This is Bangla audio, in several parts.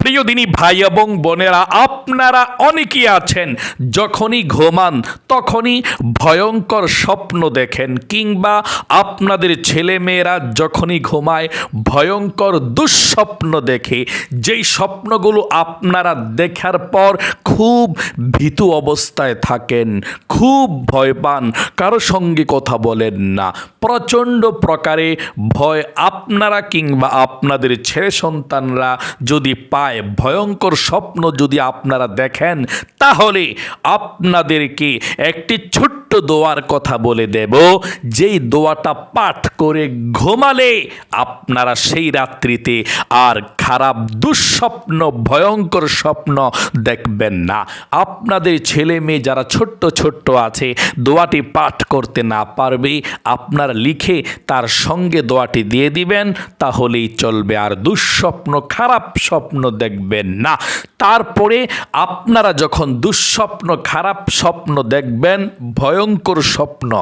প্রিয় দিনী ভাই এবং বোনেরা, আপনারা অনেকেই আছেন, যখনই ঘুমান তখনই ভয়ঙ্কর স্বপ্ন দেখেন, কিংবা আপনাদের ছেলেমেয়েরা যখনই ঘুমায় ভয়ঙ্কর দুঃস্বপ্ন দেখে। যেই স্বপ্নগুলো আপনারা দেখার পর খুব ভীতু অবস্থায় থাকেন, খুব ভয় পান, কারও সঙ্গে কথা বলেন না। প্রচণ্ড প্রকারে ভয় আপনারা কিংবা আপনাদের ছেলে সন্তানরা যদি পায় ভয়ঙ্কর স্বপ্ন যদি আপনারা দেখেন তাহলে আপনাদেরকে একটি ছোট্ট দোয়ার কথা বলে দেব, যেই দোয়াটা পাঠ করে ঘুমালে আপনারা সেই রাত্রিতে আর খারাপ, দুঃস্বপ্ন, ভয়ঙ্কর স্বপ্ন দেখবেন না। আপনাদের ছেলে মেয়ে যারা ছোট্ট ছোট্ট আছে, দোয়াটি পাঠ করতে না পারবে, আপনারা লিখে তার সঙ্গে দোয়াটি দিয়ে দিবেন, তাহলেই চলবে। আর দুঃস্বপ্ন, খারাপ স্বপ্ন দেখবেন না। তারপরে আপনারা যখন দুঃস্বপ্ন, খারাপ স্বপ্ন দেখবেন ভয়ঙ্কর স্বপ্ন।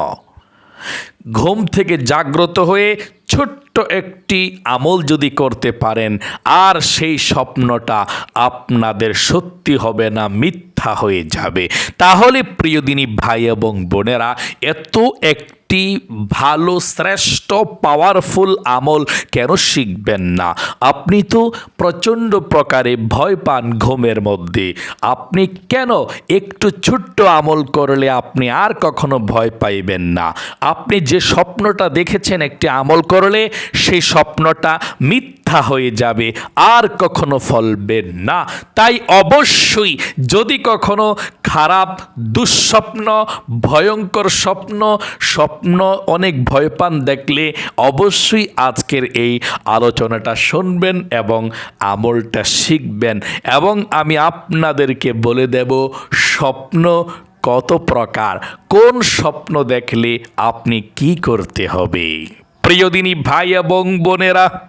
ঘুম থেকে জাগ্রত হয়ে ছোট্ট একটি আমল যদি করতে পারেন, আর সেই স্বপ্নটা আপনাদের সত্যি হবে না, মিথ্যা হয়ে যাবে। তাহলে প্রিয়দিনী ভাই এবং বোনেরা, এত একটি ভালো, শ্রেষ্ঠ পাওয়ারফুল আমল কেন শিখবেন না? আপনি তো প্রচণ্ড প্রকারে ভয় পান ঘুমের মধ্যে। আপনি কেন একটু ছোট্ট আমল করলে আপনি আর কখনো ভয় পাইবেন না? আপনি যে স্বপ্নটা দেখেছেন একটি আমল করলে, সেই স্বপ্নটা মিথ্যা হয়ে যাবে, আর কখনো ফলবে না। তাই অবশ্যই যদি কখনো খারাপ, দুঃস্বপ্ন, ভয়ঙ্কর স্বপ্ন স্বপ্ন অনেক ভয় পান দেখলে অবশ্যই আজকের এই আলোচনাটা শুনবেন এবং আমলটা শিখবেন। এবং আমি আপনাদেরকে বলে দেব, স্বপ্ন কত প্রকার, কোন স্বপ্ন দেখলে আপনি কি করতে হবে? প্রিয়দিনী ভাই এবং বোনেরা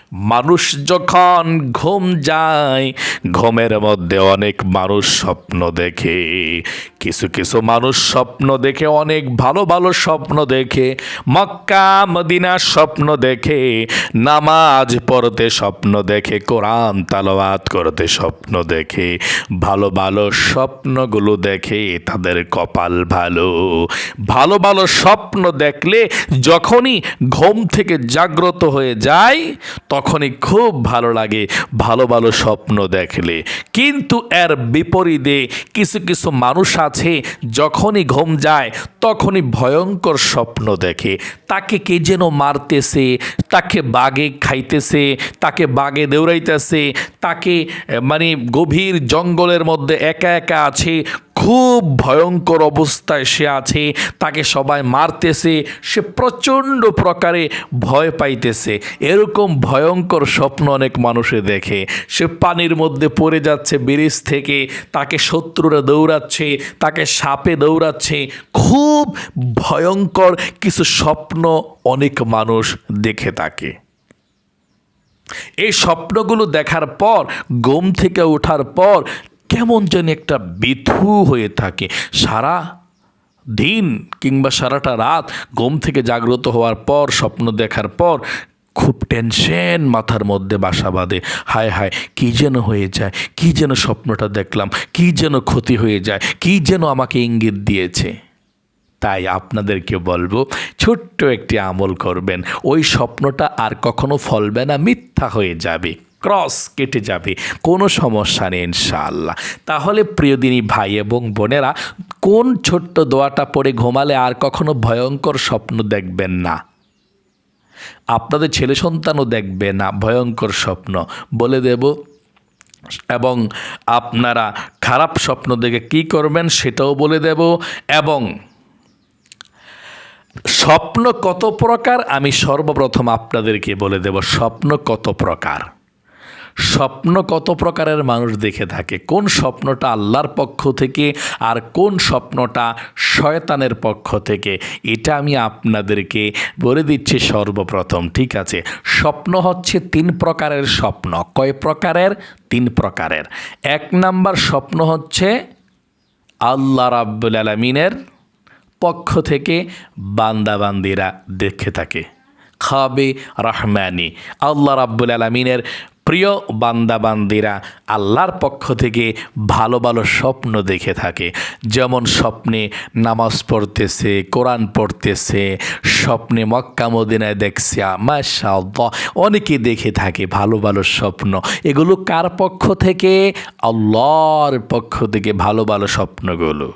মানুষ যখন ঘুম যায়, ঘুমের মধ্যে অনেক মানুষ স্বপ্ন দেখে। কিছু কিছু মানুষ স্বপ্ন দেখে, অনেক ভালো ভালো স্বপ্ন দেখে। মক্কা মদিনার স্বপ্ন দেখে, নামাজ পড়তে স্বপ্ন দেখে, কোরআন তালাওয়াত করতে স্বপ্ন দেখে। ভালো ভালো স্বপ্নগুলো দেখে, তাদের কপাল ভালো। ভালো ভালো স্বপ্ন দেখলে যখনই ঘুম থেকে জাগ্রত হয়ে যায় তখনই খুব ভালো লাগে, ভালো ভালো স্বপ্ন দেখলে। কিন্তু এর বিপরীতে কিছু কিছু মানুষ আছে, যখনই ঘুম যায়, তখনই ভয়ঙ্কর স্বপ্ন দেখে। তাকে কে যেন মারতেছে, তাকে বাগে খাইতেছে, তাকে বাগে দৌড়াইতেছে, তাকে মানে গভীর জঙ্গলের মধ্যে একা একা আছে, খুব ভয়ঙ্কর অবস্থায় সে আছে, তাকে সবাই মারতেছে, সে প্রচণ্ড প্রকারে ভয় পাইতেছে। এরকম ভয়ঙ্কর স্বপ্ন অনেক মানুষে দেখে। সে পানির মধ্যে পড়ে যাচ্ছে, ব্রিজ থেকে তাকে শত্রুরা দৌড়াচ্ছে, তাকে সাপে দৌড়াচ্ছে। খুব ভয়ঙ্কর কিছু স্বপ্ন অনেক মানুষ দেখে থাকে এই স্বপ্নগুলো দেখার পর, ঘুম থেকে ওঠার পর কেমন যেন একটা বিথু হয়ে থাকে। সারা দিন কিংবা সারাটা রাত ঘুম থেকে জাগ্রত হওয়ার পর, স্বপ্ন দেখার পর খুব টেনশন মাথার মধ্যে বাসা বাঁধে। হায় হায়, কী যেন হয়ে যায়, কী যেন স্বপ্নটা দেখলাম, কী যেন ক্ষতি হয়ে যায়, কী যেন আমাকে ইঙ্গিত দিয়েছে। তাই আপনাদেরকে বলব, ছোট্ট একটি আমল করবেন। ওই স্বপ্নটা আর কখনো ফলবে না, মিথ্যা হয়ে যাবে ক্রস কেটে যাবে, কোনো সমস্যা নেই ইনশাআল্লাহ। তাহলে প্রিয়দিনী ভাই এবং বোনেরা, কোন ছোট্ট দোয়াটা পড়ে ঘুমালে আর কখনো ভয়ঙ্কর স্বপ্ন দেখবেন না। আপনাদের ছেলে সন্তানও দেখবে না, ভয়ঙ্কর স্বপ্ন। বলে দেব, এবং আপনারা খারাপ স্বপ্ন দেখে কি করবেন সেটাও বলে দেব, এবং স্বপ্ন কত প্রকার আমি সর্বপ্রথম আপনাদেরকে বলে দেব, স্বপ্ন কত প্রকার। স্বপ্ন কত প্রকারের মানুষ দেখে থাকে? কোন স্বপ্নটা আল্লাহর পক্ষ থেকে আর কোন স্বপ্নটা শয়তানের পক্ষ থেকে? এটা আমি আপনাদেরকে বলে দিচ্ছি সর্বপ্রথম, ঠিক আছে? স্বপ্ন হচ্ছে তিন প্রকারের স্বপ্ন। কয় প্রকারের? তিন প্রকারের। এক নাম্বার স্বপ্ন হচ্ছে আল্লাহ রাব্বুল আলমিনের পক্ষ থেকে বান্দাবান্দিরা দেখে থাকে। খাবে রহমানি। আল্লাহ রাব্বুল আলমিনের প্রিয় বান্দাবান্দিরা, আল্লাহর পক্ষ থেকে ভালো ভালো স্বপ্ন দেখে থাকে। যেমন স্বপ্নে নামাজ পড়তেছে, কোরআন পড়তেছে, স্বপ্নে মক্কা মদিনায় দেখছে মাশা অনেকে দেখে থাকে ভালো ভালো স্বপ্ন। এগুলো কার পক্ষ থেকে? আল্লাহর পক্ষ থেকে ভালো ভালো স্বপ্নগুলো।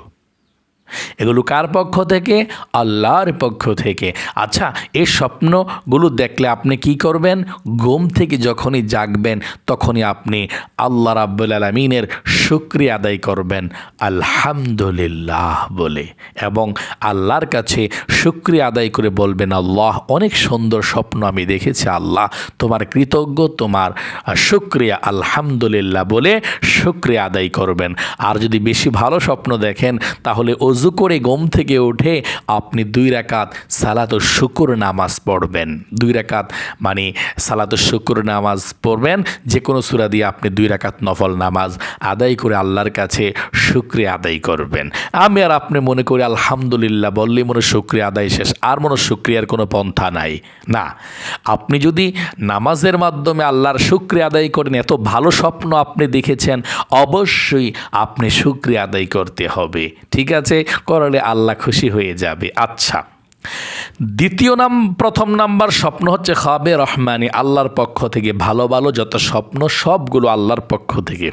এগুলো কার পক্ষ থেকে? আল্লাহর পক্ষ থেকে। আচ্ছা এই স্বপ্নগুলো দেখলে আপনি কি করবেন? ঘুম থেকে যখনই জাগবেন, তখনই আপনি আল্লাহ রাব্বুল আলমিনের শুক্রিয়া আদায় করবেন। আলহামদুলিল্লাহ বলে। এবং আল্লাহর কাছে শুক্রিয়া আদায় করে বলবেন, আল্লাহ, অনেক সুন্দর স্বপ্ন আমি দেখেছি, আল্লাহ। তোমার কৃতজ্ঞ, তোমার শুক্রিয়া, আলহামদুলিল্লাহ বলে শুক্রিয়া আদায় করবেন। আর যদি বেশি ভালো স্বপ্ন দেখেন, তাহলে অজু করে গম থেকে উঠে আপনি দুই রাকাত সালাত ও শুকুর নামাজ পড়বেন। দুই রাকাত মানে সালাত ও শুকুর নামাজ পড়বেন যে কোনো সুরা দিয়ে আপনি দুই রাকাত নফল নামাজ আদায় করে আল্লাহর কাছে শুক্রিয়া আদায় করবেন। আমি আর আপনি মনে করি আলহামদুলিল্লাহ বললেই মনে শুক্রিয়া আদায় শেষ, আর মনে শুক্রিয়ার কোনো পন্থা নাই। না, আপনি যদি নামাজের মাধ্যমে আল্লাহর শুক্রিয়া আদায় করেন, এত ভালো স্বপ্ন আপনি দেখেছেন, অবশ্যই আপনি শুক্রিয়া আদায় করতে হবে। ঠিক আছে? করলে আল্লাহ খুশি হয়ে যাবে। আচ্ছা দ্বিতীয় নাম, প্রথম নাম্বার স্বপ্ন হচ্ছে খাবে রহমানি, আল্লাহর পক্ষ থেকে ভালো ভালো যত স্বপ্ন, সবগুলো আল্লাহর পক্ষ থেকে।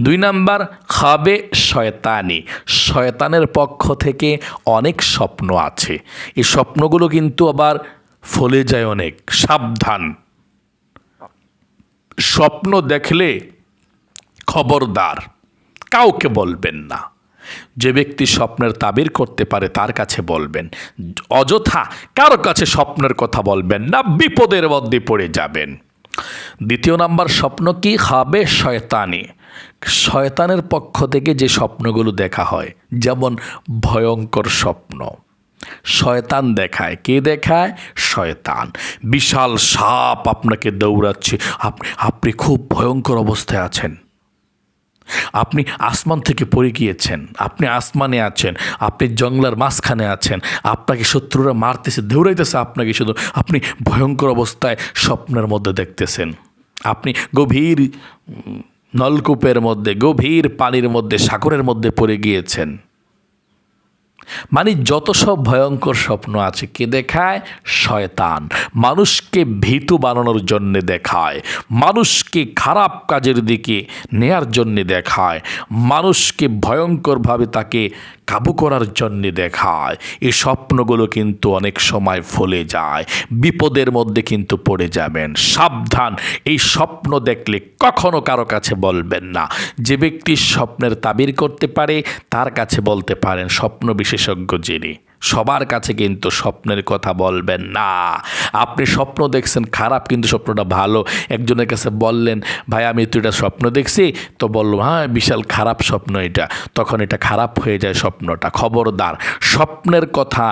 দুই নাম্বার, খাবে শয়তানি, শয়তানের পক্ষ থেকে অনেক স্বপ্ন আছে। এই স্বপ্নগুলো কিন্তু আবার ফলে যায় অনেক, সাবধান। স্বপ্ন দেখলে খবরদার, কাউকে বলবেন না। যে ব্যক্তি স্বপ্নের তাবির করতে পারে তার কাছে বলবেন, অযথা কারও কাছে স্বপ্নের কথা বলবেন না, বিপদের মধ্যে পড়ে যাবেন। দ্বিতীয় নাম্বার, স্বপ্ন কি? হবে শয়তানি। শয়তানের পক্ষ থেকে যে স্বপ্নগুলো দেখা হয়, যেমন ভয়ঙ্কর স্বপ্ন, শয়তান দেখায়। কে দেখায়? শয়তান। বিশাল সাপ আপনাকে দৌড়াচ্ছে। আপনি আপনি খুব ভয়ঙ্কর অবস্থায় আছেন। আপনি আসমান থেকে পড়ে গিয়েছেন, আপনি আসমানে আছেন, আপনি জঙ্গলার মাঝখানে আছেন, আপনাকে শত্রুরা মারতেছে, দৌড়াইতেছে আপনাকে শুধু, আপনি ভয়ঙ্কর অবস্থায় স্বপ্নের মধ্যে দেখতেছেন। আপনি গভীর নলকূপের মধ্যে, গভীর পানির মধ্যে, সাগরের মধ্যে পড়ে গিয়েছেন। মানে যত সব ভয়ঙ্কর স্বপ্ন আছে, কে দেখায়? শয়তান। মানুষকে ভীতু বানানোর জন্য দেখায়। মানুষকে খারাপ কাজের দিকে নেয়ার জন্যে দেখায়। মানুষকে ভয়ঙ্করভাবে তাকে কাবু করার জন্য দেখায়। এই স্বপ্নগুলো কিন্তু অনেক সময় ফলে যায়। বিপদের মধ্যে কিন্তু পড়ে যাবেন। সাবধান। এই স্বপ্ন দেখলে কখনো কারও কাছে বলবেন না। যে ব্যক্তি স্বপ্নের তাবির করতে পারে, তার কাছে বলতে পারেন স্বপ্ন বিশেষজ্ঞ যিনি। সবার কাছে কিন্তু স্বপ্নের কথা বলবেন না। আপনি স্বপ্ন দেখছেন, খারাপ কিন্তু স্বপ্নটা ভালো। একজনের কাছে বললেন, ভাই, আমি তো এটা স্বপ্ন দেখছি। তো বলল হ্যাঁ বিশাল খারাপ স্বপ্ন এটা। তখন এটা খারাপ হয়ে যায় স্বপ্নটা। খবরদার, স্বপ্নের কথা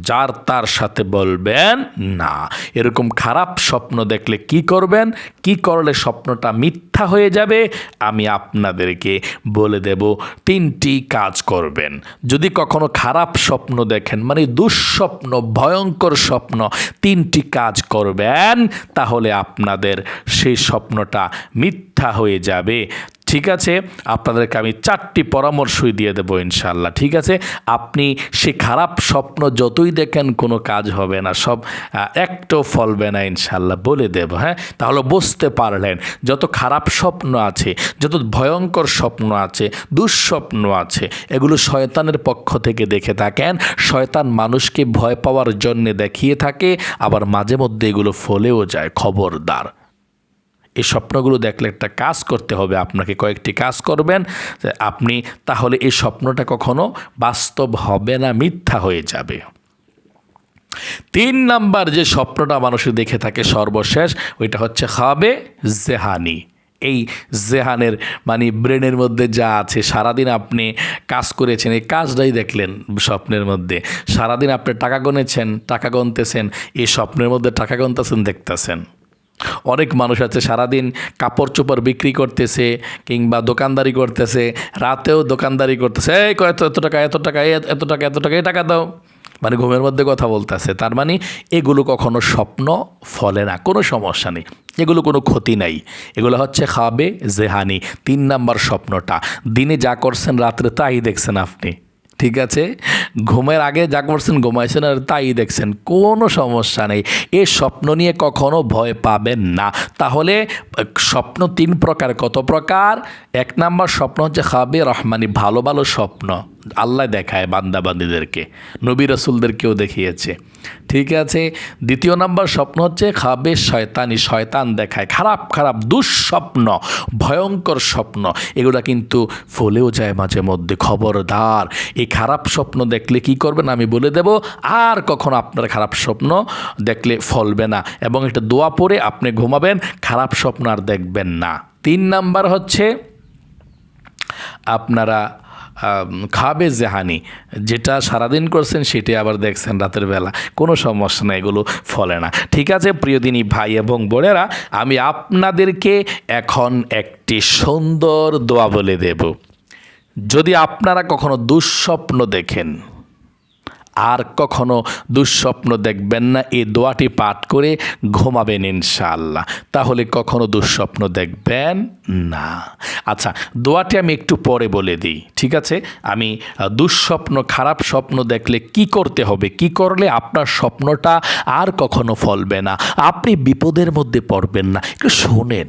যার তার সাথে বলবেন না। এরকম খারাপ স্বপ্ন দেখলে কি করবেন? কি করলে স্বপ্নটা মিথ্যা হয়ে যাবে? আমি আপনাদেরকে বলে দেব, তিনটি কাজ করবেন। যদি কখনো খারাপ স্বপ্ন দেখেন মানে দুঃস্বপ্ন ভয়ঙ্কর স্বপ্ন তিনটি কাজ করবেন তাহলে আপনাদের সেই স্বপ্নটা মিথ্যা হয়ে যাবে। ঠিক আছে আপনাদেরকে আমি চারটি পরামর্শই দিয়ে দেবো ইনশাল্লাহ ঠিক আছে? আপনি সে খারাপ স্বপ্ন যতই দেখেন কোনো কাজ হবে না সব আহ, একটাও ফলবে না ইনশাল্লাহ বলে দেব হ্যাঁ? তাহলে বুঝতে পারলেন যত খারাপ স্বপ্ন আছে যত ভয়ঙ্কর স্বপ্ন আছে দুঃস্বপ্ন আছে এগুলো শয়তানের পক্ষ থেকে দেখে থাকেন শয়তান মানুষকে ভয় পাওয়ার জন্যে দেখিয়ে থাকে আবার মাঝে মধ্যে এগুলো ফলেও যায় খবরদার। এই স্বপ্নগুলো দেখলে একটা কাজ করতে হবে, আপনাকে কয়েকটি কাজ করবেন আপনি তাহলে এই স্বপ্নটা কখনো বাস্তব হবে না, মিথ্যা হয়ে যাবে। তিন নাম্বার যে স্বপ্নটা মানুষের দেখে থাকে সর্বশেষ, ওইটা হচ্ছে খাবে জেহানি। এই জেহানের মানে ব্রেনের মধ্যে যা আছে, সারাদিন আপনি কাজ করেছেন, এই কাজটাই দেখলেন স্বপ্নের মধ্যে। সারাদিন আপনি টাকা গনেছেন টাকা গনতেছেন এই স্বপ্নের মধ্যে টাকা গনতেছেন দেখতেছেন। অনেক মানুষ আছে, সারাদিন কাপড় চোপড় বিক্রি করতেছে কিংবা দোকানদারি করতেছে, রাতেও দোকানদারি করতেছে, এই কয় এত এত টাকা এত টাকা এত টাকা এত টাকা, এই টাকা দাও। মানে ঘুমের মধ্যে কথা বলতেছে। তার মানে এগুলো কখনো স্বপ্ন ফলে না, কোনো সমস্যা নেই। এগুলো কোনো ক্ষতি নাই। এগুলো হচ্ছে খাবে জেহানি তিন নাম্বার স্বপ্নটা। দিনে যা করছেন রাত্রে তাই দেখছেন আপনি। ঠিক আছে? ঘুমের আগে যা করছেন ঘুমাইছেন আর তাই দেখছেন, কোনো সমস্যা নেই। এ স্বপ্ন নিয়ে কখনো ভয় পাবেন না। তাহলে স্বপ্ন তিন প্রকার, কত প্রকার? এক নাম্বার স্বপ্ন হচ্ছে খাবে রহমানি, ভালো ভালো স্বপ্ন। আল্লাহ দেখায় বান্দাবান্দিদেরকে, নবী রসুলদেরকেও দেখিয়েছে। ঠিক আছে? দ্বিতীয় নাম্বার স্বপ্ন হচ্ছে খাবে শয়তানি, শয়তান দেখায়। খারাপ খারাপ, দুঃস্বপ্ন, ভয়ঙ্কর স্বপ্ন, এগুলো কিন্তু ফলেও যায় মাঝে মধ্যে। খবরদার, এই খারাপ স্বপ্ন দেখলে কি করবেন? আমি বলে দেব, আর কখনো আপনার খারাপ স্বপ্ন দেখলে ফলবে না। এবং এটা দোয়া পরে আপনি ঘুমাবেন, খারাপ স্বপ্ন আর দেখবেন না। তিন নাম্বার হচ্ছে, আপনারা খাবে জেহানি যেটা সারাদিন করছেন সেটি আবার দেখছেন রাতের বেলা। কোনো সমস্যা না, এগুলো ফলে না। ঠিক আছে প্রিয়দিনী ভাই এবং বোনেরা, আমি আপনাদেরকে এখন একটি সুন্দর দোয়া বলে দেব। যদি আপনারা কখনো দুঃস্বপ্ন দেখেন আর কখনো দুঃস্বপ্ন দেখবেন না। এই দোয়াটি পাঠ করে ঘুমাবেন ইনশাআল্লাহ। তাহলে কখনো দুঃস্বপ্ন দেখবেন না। আচ্ছা দোয়াটি আমি একটু পরে বলে দিই, ঠিক আছে? আমি দুঃস্বপ্ন, খারাপ স্বপ্ন দেখলে কি করতে হবে? কি করলে আপনার স্বপ্নটা আর কখনো ফলবে না? আপনি বিপদের মধ্যে পড়বেন না। একটু শোনেন।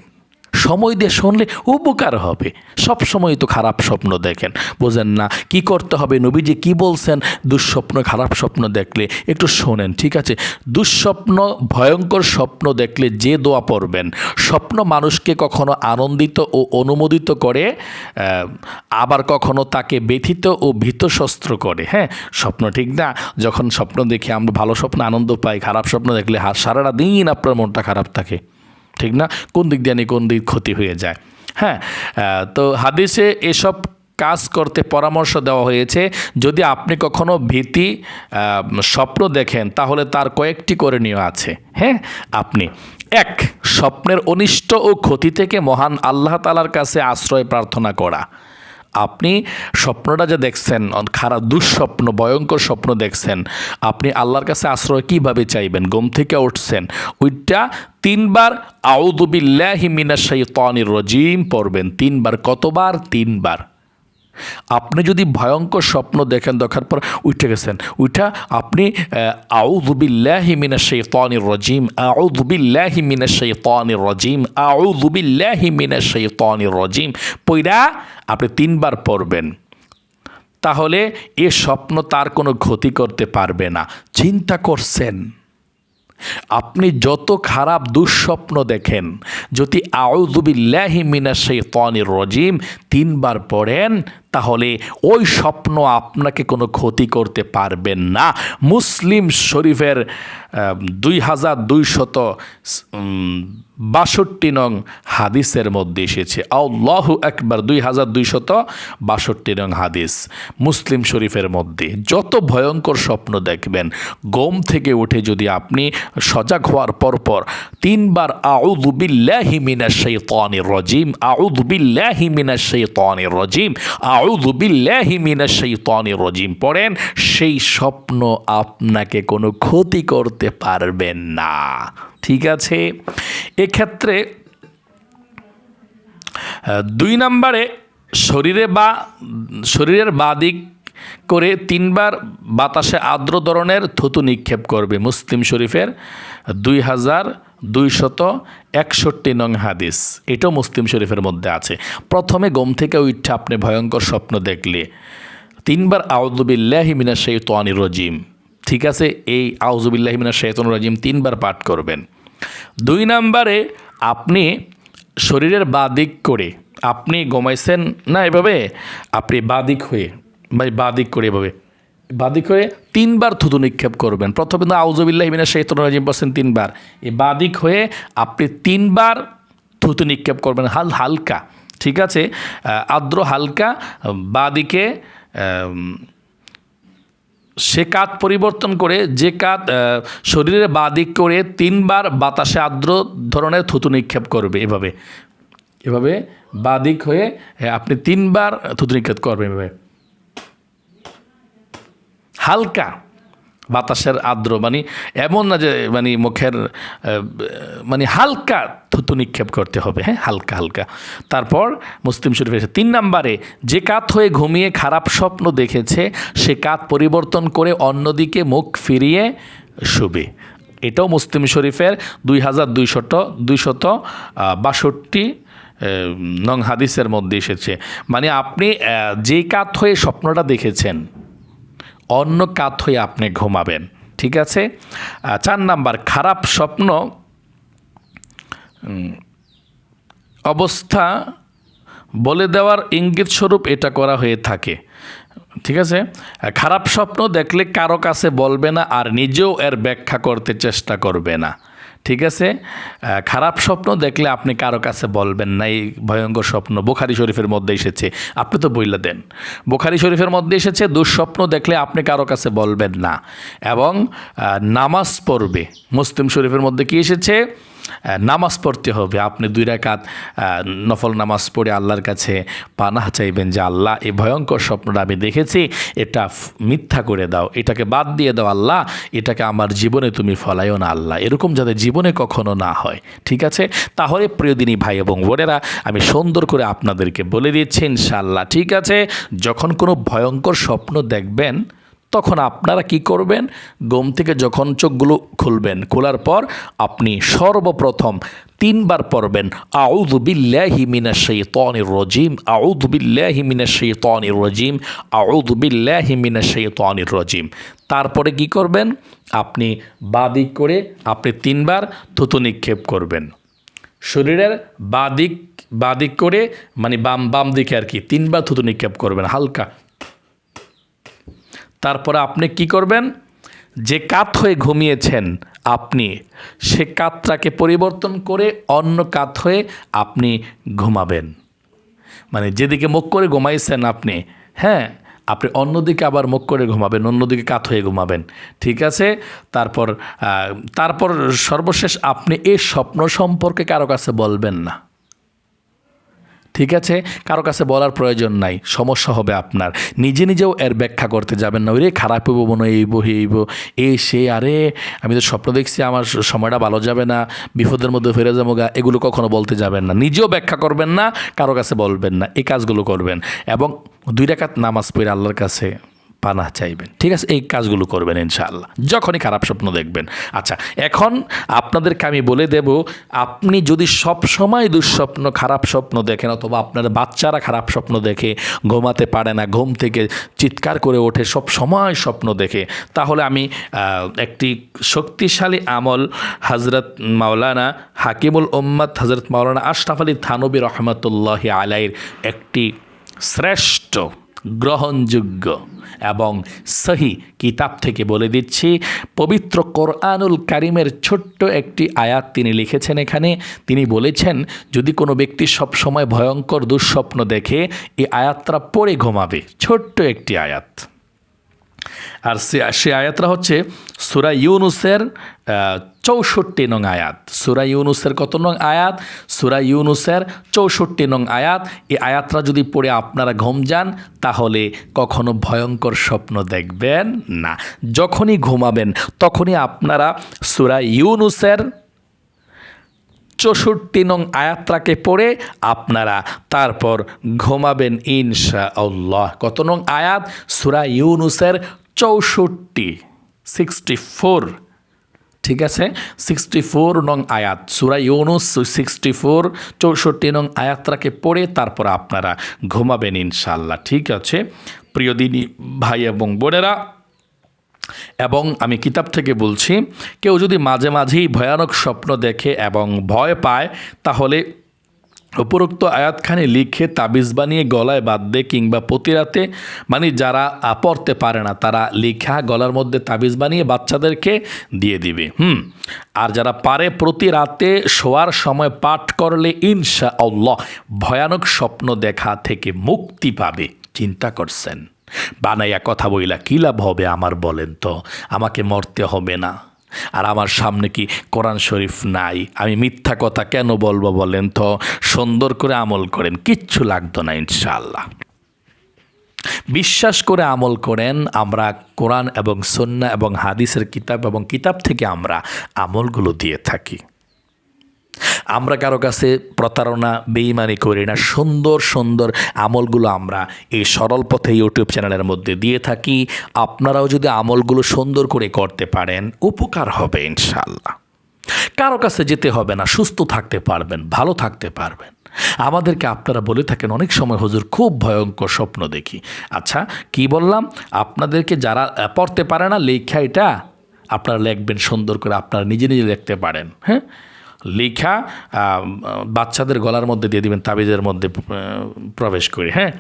সময় দিয়ে শুনলে উপকার হবে। সব সময় তো খারাপ স্বপ্ন দেখেন। বোঝেন না, কি করতে হবে? নবীজি কি বলছেন? দুঃস্বপ্ন, খারাপ স্বপ্ন দেখলে একটু শোনেন, ঠিক আছে? দুঃস্বপ্ন, ভয়ঙ্কর স্বপ্ন দেখলে যে দোয়া পড়বেন, স্বপ্ন মানুষকে কখনো আনন্দিত ও অনুমোদিত করে আবার কখনো তাকে ব্যথিত ও ভীতশস্ত্র করে। হ্যাঁ স্বপ্ন ঠিক না? যখন স্বপ্ন দেখে আমরা ভালো স্বপ্ন, আনন্দ পাই, খারাপ স্বপ্ন দেখলে সারাটা দিন আপনার মনটা খারাপ থাকে। ঠিক না? কোন দিক দিয়ে কোন দিক ক্ষতি হয়ে যায়? হ্যাঁ তো হাদিসে এসব কাজ করতে পরামর্শ দেওয়া হয়েছে। যদি আপনি কখনো ভীতি স্বপ্ন দেখেন, তাহলে তার কয়েকটি করণীয় আছে। হ্যাঁ আপনি। এক, স্বপ্নের অনিষ্ট ও ক্ষতি থেকে মহান আল্লাহ তালার কাছে আশ্রয় প্রার্থনা করা। আপনি স্বপ্নটা যে দেখছেন খারাপ, দুঃস্বপ্ন, ভয়ঙ্কর স্বপ্ন দেখছেন, আপনি আল্লাহর কাছে আশ্রয় কীভাবে চাইবেন? গম থেকে উঠছেন ওইটা তিনবার আউদুবিল্লাহি মিনাশাই শাইতানির রজিম পড়বেন। তিনবার, কতবার? তিনবার। আপনি যদি ভয়ঙ্কর স্বপ্ন দেখেন দেখার পর উঠে গেছেন। উঠা, আপনি আউদুবিল্লাহি মিনাশ শাইতানির রজিম আউদুবিল্লাহি মিনাশ শাইতানির রজিম আউদুবিল্লাহি মিনাশ শাইতানির রজিম। পইরা আপনি তিনবার পড়বেন। তাহলে এ স্বপ্ন তার কোনো ক্ষতি করতে পারবে না। চিন্তা করছেন? আপনি যত খারাপ দুঃস্বপ্ন দেখেন, যদি আউজুবিল্লাহি মিনাশ শাইতানির রজিম তিনবার পড়েন তাহলে ওই স্বপ্ন আপনাকে কোনো ক্ষতি করতে পারবেন না। মুসলিম শরীফের দুই হাজার দুইশত বাষট্টি নং হাদিসের মধ্যে এসেছে। আল্লাহু একবার দুই হাজার দুইশত বাষট্টি নং হাদিস মুসলিম শরীফের মধ্যে। যত ভয়ঙ্কর স্বপ্ন দেখবেন গম থেকে উঠে যদি আপনি সজাগ হওয়ার পরপর তিনবার আউদুবিল্লাহি মিনাশ শাইতানির রজিম আউদুবিল্লাহি মিনাশ শাইতানির রজিম আউদুবিল্লাহি মিনাশ শাইতানির রজিম। পড়েন, সেই স্বপ্ন আপনাকে কোনো ক্ষতি করতে পারবেন না। ঠিক আছে? এক্ষেত্রে, দুই নম্বরে শরীরে বা, শরীরের বা দিক করে তিনবার বাতাসে আর্দ্র ধরনের থুতু নিক্ষেপ করবে মুসলিম শরীফের। দুই হাজার দুইশত একষট্টি নং হাদিস। এটাও মুসলিম শরীফের মধ্যে আছে। প্রথমে গম থেকে উঠে আপনি ভয়ঙ্কর স্বপ্ন দেখলে। তিনবার আউদুবিল্লাহি মিনা শৈতানি রজিম। ঠিক আছে? এই আউজুবিল্লাহি মিনা শৈতান রজিম তিনবার পাঠ করবেন। দুই নাম্বারে আপনি শরীরের বাদিক করে আপনি গমাইছেন না এভাবে? আপনি বাদিক হয়ে বা বাদিক করে এভাবে বাদিক হয়ে তিনবার থুতু নিক্ষেপ করবেন। প্রথমে তো আউজবিল্লাহ মিনা শৈতন রাজিম বলছেন তিনবার। এই বাদিক হয়ে আপনি তিনবার থুতু নিক্ষেপ করবেন হাল হালকা ঠিক আছে? আহ, আর্দ্র হালকা বাদিকে সে কাত পরিবর্তন করে যে কাত শরীরে বাদিক করে তিনবার বাতাসে আর্দ্র ধরনের থুতু নিক্ষেপ করবে এভাবে। এভাবে বাদিক হ্যাঁ, আপনি তিনবার থুতু নিক্ষেপ করবেন এভাবে। হালকা বাতাসের আর্দ্র মানে এমন না যে মানে মুখের মানে হালকা থুতু নিক্ষেপ করতে হবে হ্যাঁ হালকা হালকা। তারপর মুসলিম শরীফ এসে তিন নম্বরে, যে কাত হয়ে ঘুমিয়ে খারাপ স্বপ্ন দেখেছে, সে কাত পরিবর্তন করে অন্যদিকে মুখ ফিরিয়ে শুবে। এটাও মুসলিম শরীফের দুই হাজার দুইশত দুইশত বাষট্টি নং হাদিসের মধ্যে এসেছে। মানে আপনি যে কাত হয়ে স্বপ্নটা দেখেছেন অন্য কাত হয়ে আপনি ঘুমাবেন, ঠিক আছে? চার নাম্বার, খারাপ স্বপ্ন অবস্থা বলে দেওয়ার ইঙ্গিত স্বরূপ এটা করা হয়ে থাকে, ঠিক আছে? খারাপ স্বপ্ন দেখলে কারও কাছে বলবে না আর নিজেও এর ব্যাখ্যা করতে চেষ্টা করবে না। ঠিক আছে? খারাপ স্বপ্ন দেখলে আপনি কারও কাছে বলবেন না। এই ভয়ঙ্কর স্বপ্ন বোখারি শরীফের মধ্যে এসেছে। আপনি তো বইলে দেন। বোখারি শরীফের মধ্যে এসেছে, দুঃস্বপ্ন দেখলে আপনি কারও কাছে বলবেন না। এবং নামাজ পড়বে। মুসলিম শরীফের মধ্যে কি এসেছে? নামাজ পড়তে হবে। আপনি দুই রাকাত নফল নামাজ পড়ে আল্লাহর কাছে পানাহ চাইবেন যে, আল্লাহ, এই ভয়ঙ্কর স্বপ্নটা আমি দেখেছি, এটা মিথ্যা করে দাও। এটাকে বাদ দিয়ে দাও, আল্লাহ, এটাকে আমার জীবনে তুমি ফলাইও না, আল্লাহ। এরকম যাতে জীবনে কখনো না হয়। ঠিক আছে? তাহলে প্রিয়দিনী ভাই এবং বোনেরা, আমি সুন্দর করে আপনাদেরকে বলে দিচ্ছি, ইনশাআল্লাহ। ঠিক আছে? যখন কোনো ভয়ঙ্কর স্বপ্ন দেখবেন তখন আপনারা কি করবেন? ঘুম থেকে যখন চোখগুলো খুলবেন, খোলার পর আপনি সর্বপ্রথম তিনবার পড়বেন, আউযু বিল্লাহি মিনাশ শাইতানির রাজিম আউযু বিল্লাহি মিনাশ শাইতানির রাজিম আউযু বিল্লাহি মিনাশ শাইতানির রাজিম তারপরে কি করবেন? আপনি বাদিক করে আপনি তিনবার থুতু নিক্ষেপ করবেন। শরীরের বাদিক বাদিক করে মানে বাম বাম দিকে আর কি তিনবার থুতু নিক্ষেপ করবেন, হালকা তারপরে আপনি কি করবেন? যে কাত হয়ে ঘুমিয়েছেন আপনি, সে কাতটাকে পরিবর্তন করে অন্য কাত হয়ে আপনি ঘুমাবেন। মানে যেদিকে মুখ করে ঘুমাইছেন আপনি হ্যাঁ? আপনি অন্যদিকে আবার মুখ করে ঘুমাবেন, অন্যদিকে কাত হয়ে ঘুমাবেন, ঠিক আছে? তারপর তারপর সর্বশেষ আপনি এই স্বপ্ন সম্পর্কে কারও কাছে বলবেন না। ঠিক আছে? কারও কাছে বলার প্রয়োজন নাই, সমস্যা হবে আপনার। নিজে নিজেও এর ব্যাখ্যা করতে যাবেন না। ওরে খারাপ হইব মনে এইব এইব এই সে, আরে, আমি তো স্বপ্ন দেখছি আমার সময়টা ভালো যাবে না, বিপদের মধ্যে ফিরে যাব গা, এগুলো কখনো বলতে যাবেন না। নিজেও ব্যাখ্যা করবেন না, কারও কাছে বলবেন না। এই কাজগুলো করবেন। এবং দুই রাকাত নামাজ পড়ে আল্লাহর কাছে পানা চাইবেন। ঠিক আছে? এই কাজগুলো করবেন ইনশাআল্লাহ। যখনই খারাপ স্বপ্ন দেখবেন। আচ্ছা এখন আপনাদেরকে আমি বলে দেব, আপনি যদি সব সময় দুঃস্বপ্ন, খারাপ স্বপ্ন দেখেন অথবা আপনার বাচ্চারা খারাপ স্বপ্ন দেখে, ঘুমাতে পারে না, ঘুম থেকে চিৎকার করে ওঠে সব সময় স্বপ্ন দেখে, তাহলে আমি একটি শক্তিশালী আমল হজরত মাওলানা হাকিমুল উম্মদ হজরত মাওলানা আশরাফ আলী থানবী রহমতুল্লাহ আলাইয়ের একটি শ্রেষ্ঠ গ্রহণযোগ্য এবং সহি কিতাব থেকে বলে দিচ্ছি, পবিত্র কোরআনুল কারিমের ছোট্ট একটি আয়াত তিনি লিখেছেন এখানে। তিনি বলেছেন, যদি কোনো ব্যক্তি সবসময় ভয়ঙ্কর দুঃস্বপ্ন দেখে, এই আয়াতটা পড়ে ঘুমাবে। ছোট্ট একটি আয়াত। আর সে আয়াতটা হচ্ছে সুরা ইউনুসের চৌষট্টি নং আয়াত। সুরা ইউনুসের কত নং আয়াত? সুরা ইউনুসের চৌষট্টি নং আয়াত। এই আয়াতটা যদি পড়ে আপনারা ঘুম যান, তাহলে কখনো ভয়ঙ্কর স্বপ্ন দেখবেন না। যখনই ঘুমাবেন, তখনই আপনারা সুরা ইউনুসের চৌষট্টি নং আয়াত্রাকে পড়ে আপনারা তারপর ঘুমাবেন ইনশা আল্লাহ কত নং আয়াত? সুরা ইউনুসের চৌষট্টি সিক্সটি ফোর ঠিক আছে? সিক্সটি ফোর নং আয়াত, সুরা ইউনুস সিক্সটি ফোর চৌষট্টি নং আয়াত্রাকে পড়ে তারপর আপনারা ঘুমাবেন ইনশাল্লাহ ঠিক আছে? প্রিয় দিনী, ভাই এবং বোনেরা এবং আমি কিতাব থেকে বলছি, কেউ যদি মাঝে মাঝেই ভয়ানক স্বপ্ন দেখে এবং ভয় পায়, তাহলে উপরোক্ত আয়াতখানে লিখে তাবিজ বানিয়ে গলায় বাঁধবে কিংবা প্রতি রাতে মানে যারা পড়তে পারে না, তারা লিখা গলার মধ্যে তাবিজ বানিয়ে বাচ্চাদেরকে দিয়ে দিবে। হুম। আর যারা পারে প্রতি রাতে শোয়ার সময় পাঠ করলে ইনশা আল্লাহ ভয়ানক স্বপ্ন দেখা থেকে মুক্তি পাবে। চিন্তা করছেন? বানাইয়া কথা বইলা, কী লাভ হবে আমার বলেন তো? আমাকে মরতে হবে না। আর আমার সামনে কি কোরআন শরীফ নাই? আমি মিথ্যা কথা কেন বলব বলেন তো? সুন্দর করে আমল করেন, কিচ্ছু লাগতো না ইনশাআল্লাহ। বিশ্বাস করে আমল করেন, আমরা কোরআন এবং সন্না এবং হাদিসের কিতাব এবং কিতাব থেকে আমরা আমলগুলো দিয়ে থাকি। আমরা কারও কাছে প্রতারণা বেইমানি করি না। সুন্দর সুন্দর আমলগুলো আমরা এই সরল পথে ইউটিউব চ্যানেলের মধ্যে দিয়ে থাকি। আপনারাও যদি আমলগুলো সুন্দর করে করতে পারেন, উপকার হবে ইনশাল্লাহ কারও কাছে যেতে হবে না, সুস্থ থাকতে পারবেন, ভালো থাকতে পারবেন। আমাদেরকে আপনারা বলে থাকেন, অনেক সময় হুজুর খুব ভয়ঙ্কর স্বপ্ন দেখি। আচ্ছা কি বললাম? আপনাদেরকে যারা পড়তে পারে না, লেখা এটা, আপনারা লিখবেন সুন্দর করে, আপনারা নিজে নিজে লিখতে পারেন হ্যাঁ? লেখা বাচ্চাদের গলার মধ্যে দিয়ে দিবেন, তাবিজের মধ্যে প্রবেশ করে হ্যাঁ?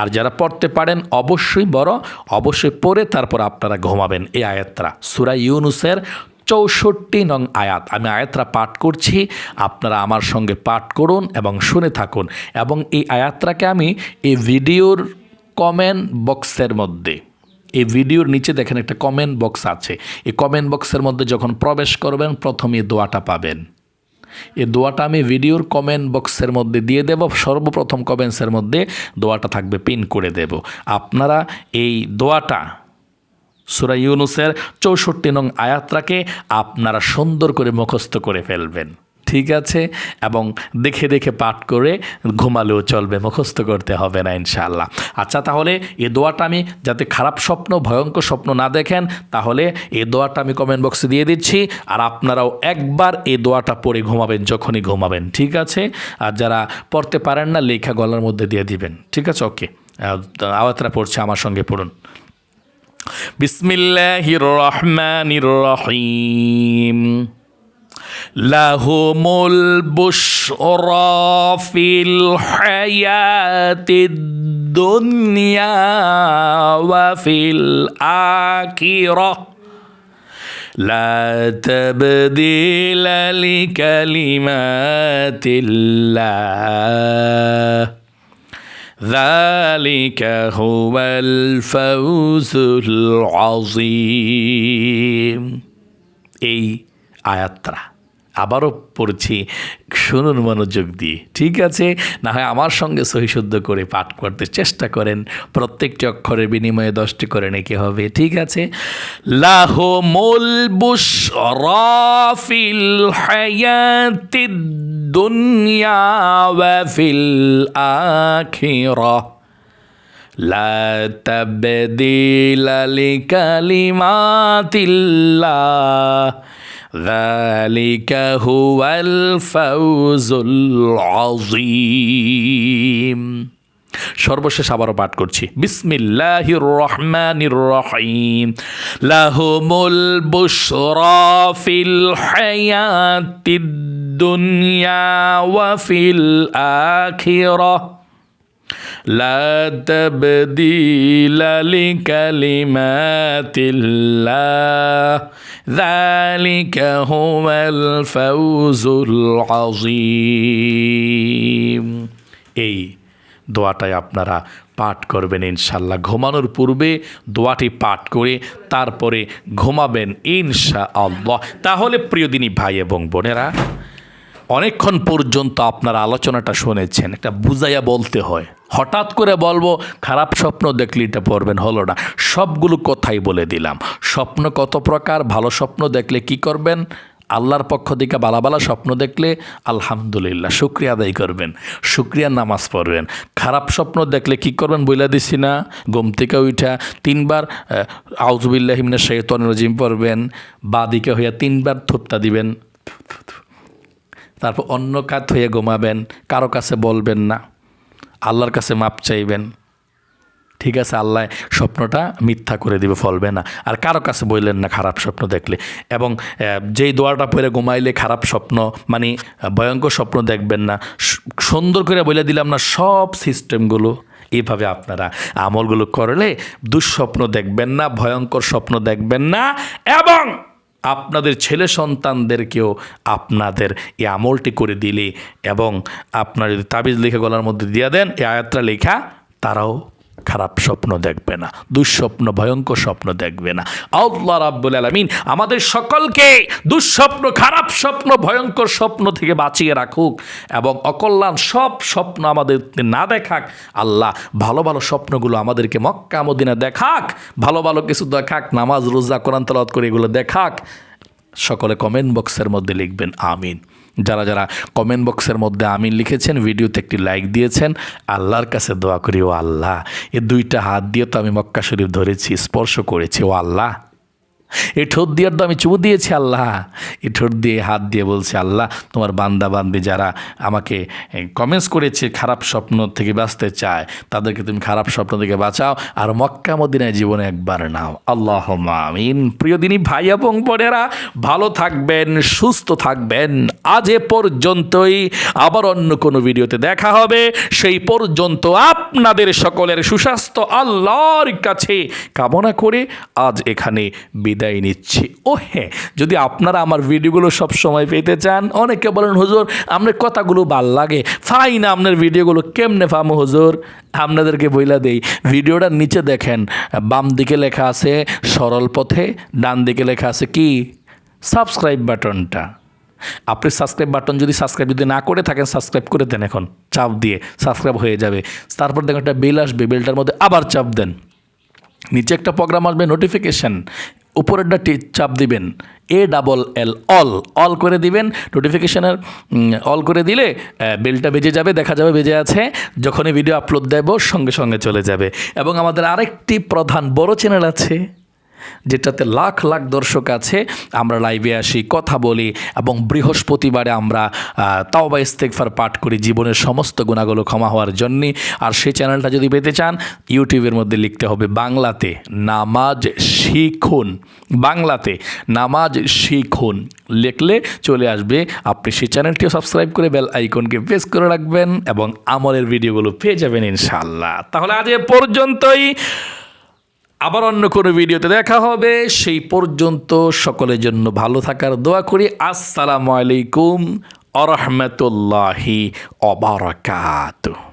আর যারা পড়তে পারেন, অবশ্যই বড়, অবশ্যই পড়ে, তারপর আপনারা ঘুমাবেন এই আয়াতরা সুরা ইউনুসের চৌষট্টি নং আয়াত। আমি আয়াতরা পাঠ করছি, আপনারা আমার সঙ্গে পাঠ করুন এবং শুনে থাকুন। এবং এই আয়াতটাকে আমি এই ভিডিওর কমেন্ট বক্সের মধ্যে, এই ভিডিওর নিচে দেখেন একটা কমেন্ট বক্স আছে। এই কমেন্ট বক্সের মধ্যে যখন প্রবেশ করবেন, প্রথম দোয়াটা পাবেন। এই দোয়াটা আমি ভিডিওর কমেন্ট বক্সের মধ্যে দিয়ে দেব, সর্বপ্রথম কমেন্টসের মধ্যে দোয়াটা থাকবে পিন করে দেব। আপনারা এই দোয়াটা সুরা ইউনুসের চৌষট্টি নং আয়াত্রাকে আপনারা সুন্দর করে মুখস্থ করে ফেলবেন। ঠিক আছে এবং দেখে দেখে পাঠ করে ঘুমালেও চলবে, মুখস্থ করতে হবে না ইনশাআল্লাহ। আচ্ছা তাহলে এ দোয়াটা আমি যাতে খারাপ স্বপ্ন, ভয়ঙ্কর স্বপ্ন না দেখেন, তাহলে এ দোয়াটা আমি কমেন্ট বক্সে দিয়ে দিচ্ছি আর আপনারাও একবার এ দোয়াটা পড়ে ঘুমাবেন, যখনই ঘুমাবেন, ঠিক আছে? আর যারা পড়তে পারেন না, লেখা গলার মধ্যে দিয়ে দিবেন, ঠিক আছে? ওকে আওয়াতরা পড়ছে, আমার সঙ্গে পড়ুন। বিসমিল্লাহির রহমানির রহিম। لهم البشرى في الحياة الدنيا وفي الآخرة لا تبديل لكلمات الله ذلك هو الفوز العظيم এই আয়াতটা আবারও পড়ছি শুনুন মনোযোগ দিয়ে ঠিক আছে না হয় আমার সঙ্গে সহিশুদ্ধ করে পাঠ করতে চেষ্টা করেন প্রত্যেকটি অক্ষরের বিনিময়ে দশটি করে নেকি হবে ঠিক আছে লাহ মোল বুস রাফিল হায়াতিদ দুনিয়া ওয়া ফিল আখিরা لا تبديل لكلمات الله ذلك هو الفوز العظيم সর্বশেষ আবারও পাঠ করছি বিসমিল্লাহির রহমানির রহিম লাহুমুল বুশরা ফিল হায়াতিদ দুনিয়া ওয়া ফিল আখিরাহ لا تبديل لكلمات الله ذلك هو الفوز العظيم এই দোয়াটাই আপনারা পাঠ করবেন ইনশাল্লাহ ঘুমানোর পূর্বে দোয়াটি পাঠ করে তারপরে ঘুমাবেন ইনশা আল্লাহ তাহলে প্রিয়দিনী ভাই এবং বোনেরা অনেকক্ষণ পর্যন্ত আপনারা আলোচনাটা শুনেছেন একটা বুঝাইয়া বলতে হয় হঠাৎ করে বলব, খারাপ স্বপ্ন দেখলে এটা পড়বেন, হলো না। সবগুলো কথাই বলে দিলাম। স্বপ্ন কত প্রকার? ভালো স্বপ্ন দেখলে কি করবেন? আল্লাহর পক্ষ থেকে বালা বালা স্বপ্ন দেখলে আলহামদুলিল্লাহ, শুক্রিয়া আদায় করবেন। শুক্রিয়ার নামাজ পড়বেন। খারাপ স্বপ্ন দেখলে কি করবেন বইলা দিছি না? ঘুম থেকে উঠা তিনবার আউজবিল্লাহিমিনা শেতন রজিম পড়বেন। বা দিকে হইয়া তিনবার থুপতা দিবেন। তারপর অন্য কাত হয়ে ঘুমাবেন। কারও কাছে বলবেন না। আল্লাহর কাছে মাপ চাইবেন। ঠিক আছে, আল্লাহ স্বপ্নটা মিথ্যা করে দিবে, ফলবে না। আর কারও কাছে বললেন না, খারাপ স্বপ্ন দেখলে। এবং যেই দোয়াটা পরে ঘুমাইলে খারাপ স্বপ্ন মানে ভয়ঙ্কর স্বপ্ন দেখবেন না। সুন্দর করে বলে দিলাম না, সব সিস্টেমগুলো এভাবে আপনারা আমলগুলো করলে দুঃস্বপ্ন দেখবেন না, ভয়ঙ্কর স্বপ্ন দেখবেন না, এবং আপনাদের ছেলে সন্তানদেরকেও আপনাদের এই আমলটি করে দিলে এবং আপনার যদি তাবিজ লিখে গলার মধ্যে দিয়ে দেন, এই আয়াতটা লেখা তারাও খারাপ স্বপ্ন দেখবে না, দুঃস্বপ্ন, ভয়ঙ্কর স্বপ্ন দেখবে না। আল্লাহ রাব্বুল আলামিন আমাদের সকলকে দুঃস্বপ্ন, খারাপ স্বপ্ন, ভয়ঙ্কর স্বপ্ন থেকে বাঁচিয়ে রাখুক এবং অকল্যাণ সব স্বপ্ন আমাদের না দেখাক। আল্লাহ ভালো ভালো স্বপ্নগুলো আমাদেরকে মক্কা মদিনা দেখাক, ভালো ভালো কিছু দেখাক, নামাজ, রোজা, কোরআন তলাত করে এগুলো দেখাক। সকলে কমেন্ট বক্সের মধ্যে লিখবেন, আমিন। যারা যারা কমেন্ট বক্সের মধ্যে আমিন লিখেছেন, ভিডিওতে একটি লাইক দিয়েছেন, আল্লাহর কাছে দোয়া করি, ও আল্লাহ। এ দুইটা হাত দিয়ে তো আমি মক্কা শরীফ ধরেছি, স্পর্শ করেছি, ও আল্লাহ। এই ঠোঁট দিয়ে তো আমি চুমু দিয়েছি, আল্লাহ। এই ঠোঁট দিয়ে হাত দিয়ে বলছে, আল্লাহ, তোমার বান্দা বান্দি যারা আমাকে কমেন্টস করেছে খারাপ স্বপ্ন থেকে বাঁচতে চায়, তাদেরকে তুমি খারাপ স্বপ্ন থেকে বাঁচাও আর মক্কা মদিনায় জীবনে একবার নাও। আল্লাহ মামিন প্রিয় দিনী ভাই এবং বোনেরা, ভালো থাকবেন, সুস্থ থাকবেন। আজ এ পর্যন্তই। আবার অন্য কোনো ভিডিওতে দেখা হবে। সেই পর্যন্ত আপনাদের সকলের সুস্বাস্থ্য আল্লাহর কাছে। কামনা করে আজ এখানে বিদায় নিচ্ছি। ও হ্যাঁ যদি আপনারা আমার ভিডিওগুলো সব সময় পেতে চান, অনেকে বলেন, হুজুর, আপনার কথাগুলো ভালো লাগে। ফাই না আপনার ভিডিওগুলো কেমনে ফামো হুজুর? আপনাদেরকে বইলা দেই ভিডিওটার নিচে দেখেন, বাম দিকে লেখা আছে, সরল পথে, ডান দিকে লেখা আছে কি? সাবস্ক্রাইব বাটনটা। আপনি সাবস্ক্রাইব বাটন যদি সাবস্ক্রাইব যদি না করে থাকেন, সাবস্ক্রাইব করে দেন এখন, চাপ দিয়ে, সাবস্ক্রাইব হয়ে যাবে। তারপর দেখেন একটা বেল আসবে, বেলটার মধ্যে আবার চাপ দেন। নিচে একটা প্রোগ্রাম আসবে, নোটিফিকেশান। উপরেরটা টি- চাপ দিবেন। A double L all all করে দিবেন। নোটিফিকেশানের অল করে দিলে বেলটা বেজে যাবে, দেখা যাবে বেজে আছে। যখনই ভিডিও আপলোড দেব, সঙ্গে সঙ্গে চলে যাবে। এবং আমাদের আরেকটি প্রধান বড় চ্যানেল আছে। যেটাতে লাখ লাখ দর্শক আছে, আমরা লাইভে আসি, কথা বলি এবং বৃহস্পতিবারে আমরা তাওবা ইস্তেকফার পাঠ করি জীবনের সমস্ত গুণাগুলো ক্ষমা হওয়ার জন্যে। আর সেই চ্যানেলটা যদি পেতে চান, ইউটিউবের মধ্যে লিখতে হবে বাংলাতে নামাজ শিখুন। বাংলাতে নামাজ শিখুন। লিখলে চলে আসবে, আপনি সেই চ্যানেলটিও সাবস্ক্রাইব করে বেল আইকনকে প্রেস করে রাখবেন এবং আমলের ভিডিওগুলো পেয়ে যাবেন ইনশাল্লাহ তাহলে আজ এ পর্যন্তই। আবার অন্য কোনো ভিডিওতে দেখা হবে। সেই পর্যন্ত সকলের জন্য ভালো থাকার দোয়া করি। আসসালামু আলাইকুম আরহামতুল্লাহি অবরাকাতুহ